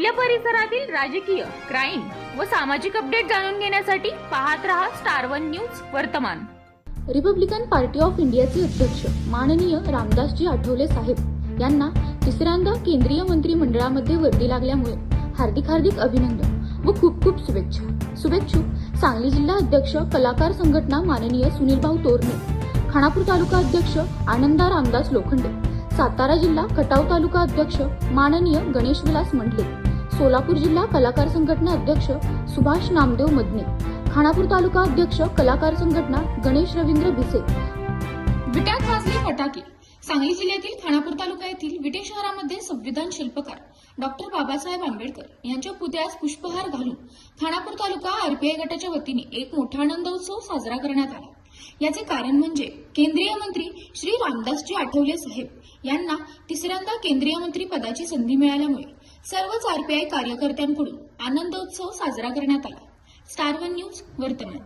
आपल्या परिसरातील राजकीय क्राईम व सामाजिक अपडेट जाणून घेण्यासाठी पाहत रहा स्टार वन न्यूज वर्तमान. रिपब्लिकन पार्टी ऑफ इंडियाचे अध्यक्ष माननीय रामदासजी आठवले साहेब यांना तिसऱ्यांदा केंद्रीय मंत्रिमंडळामध्ये वर्दी लागल्यामुळे हार्दिक हार्दिक अभिनंदन व खूप खूप शुभेच्छा. शुभेच्छुक सांगली जिल्हा अध्यक्ष कलाकार संघटना माननीय सुनीलभाऊ तोरणे खानापूर तालुका अध्यक्ष आनंदा रामदास लोखंडे सातारा जिल्हा खटाव तालुका अध्यक्ष माननीय गणेश विलास मंडले सोलापूर जिल्हा कलाकार संघटना अध्यक्ष सुभाष नामदेव मदने खानापूर तालुका अध्यक्ष कलाकार संघटना गणेश रवींद्र भिसे. विट्यात वाजले फटाके. सांगली जिल्ह्यातील खानापूर तालुका येथील विटे शहरामध्ये संविधान शिल्पकार डॉक्टर बाबासाहेब आंबेडकर यांच्या पुतळ्यास पुष्पहार घालून खानापूर तालुका आरपीआय गटाच्या वतीने एक मोठा आनंदोत्सव साजरा करण्यात आला. याचे कारण म्हणजे केंद्रीय मंत्री श्री रामदासजी आठवले साहेब यांना तिसऱ्यांदा केंद्रीय मंत्री पदाची संधी मिळाल्यामुळे सर्वच आरपीआय कार्यकर्त्यांकडून आनंदोत्सव साजरा करण्यात आला. स्टार वन न्यूज वर्तमान.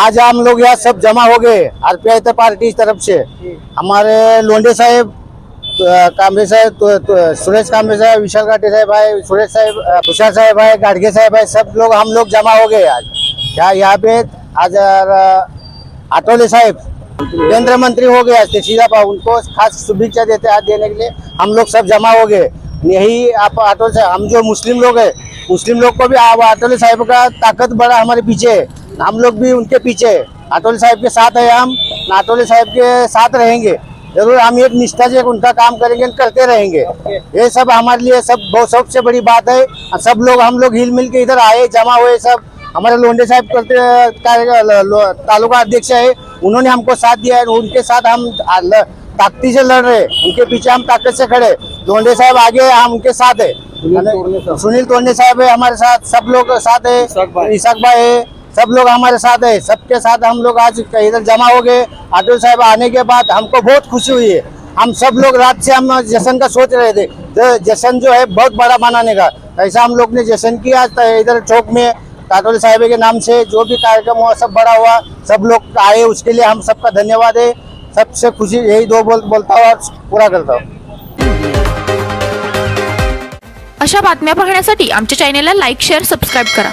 आज हम लोग यहाँ सब जमा हो गए आरपीआई तो पार्टी की तरफ से। हमारे लोंडे साहेब अ, कांबळे साहेब तो, तो, सुरेश कांबळे साहेब विशाल घाटे साहेब है सुरेश साहेब भूषण साहब साहेब गाडगे साहेब है सब लोग हम लोग जमा हो गए आज। क्या यहाँ पे आज अ, आठवले साहेब केंद्र मंत्री हो गए आज सीधा पा उनको खास शुभेच्छा देते आज देने के लिए हम लोग सब जमा हो गए। यही आप आटोले साहब हम जो मुस्लिम लोग हैं मुस्लिम लोग को भी आटोले साहब का ताकत बड़ा हमारे पीछे है। हम लोग भी उनके पीछे है। आटोले साहब के साथ है हम। आटोले साहब के साथ रहेंगे। ज़रूर हम एक निष्ठा से उनका काम करेंगे करते रहेंगे। ये सब हमारे लिए सब बहुत सबसे बड़ी बात है। सब लोग हम लोग हिल मिल के इधर आए जमा हुए सब। हमारे लोंडे साहब करते तालुका अध्यक्ष है। उन्होंने हमको साथ दिया है उनके साथ हम ताकती से लड़ रहे उनके पीछे हम ताकत से खड़े लोंडे साहब आगे हम उनके साथ है। सुनील तोड़ने साहब। है हमारे साथ सब लोग साथ है। इसाक भाई है। सब लोग हमारे साथ है सबके साथ हम लोग आज इधर जमा हो गए। आटो साहब आने के बाद हमको बहुत खुशी हुई है। हम सब लोग रात से हम जश्न का सोच रहे थे तो जश्न जो है बहुत बड़ा मनाने का। ऐसा हम लोग ने जश्न किया आज इधर चौक में काटोल साहब के नाम से जो भी कार्यक्रम हुआ सब बड़ा हुआ। सब लोग आए उसके लिए हम सबका धन्यवाद है। सबसे खुशी यही दो बोल बोलता हूँ और पूरा करता हूँ। अशा बातम्या पाहण्यासाठी आमच्या चॅनेलला लाईक शेअर सबस्क्राईब करा.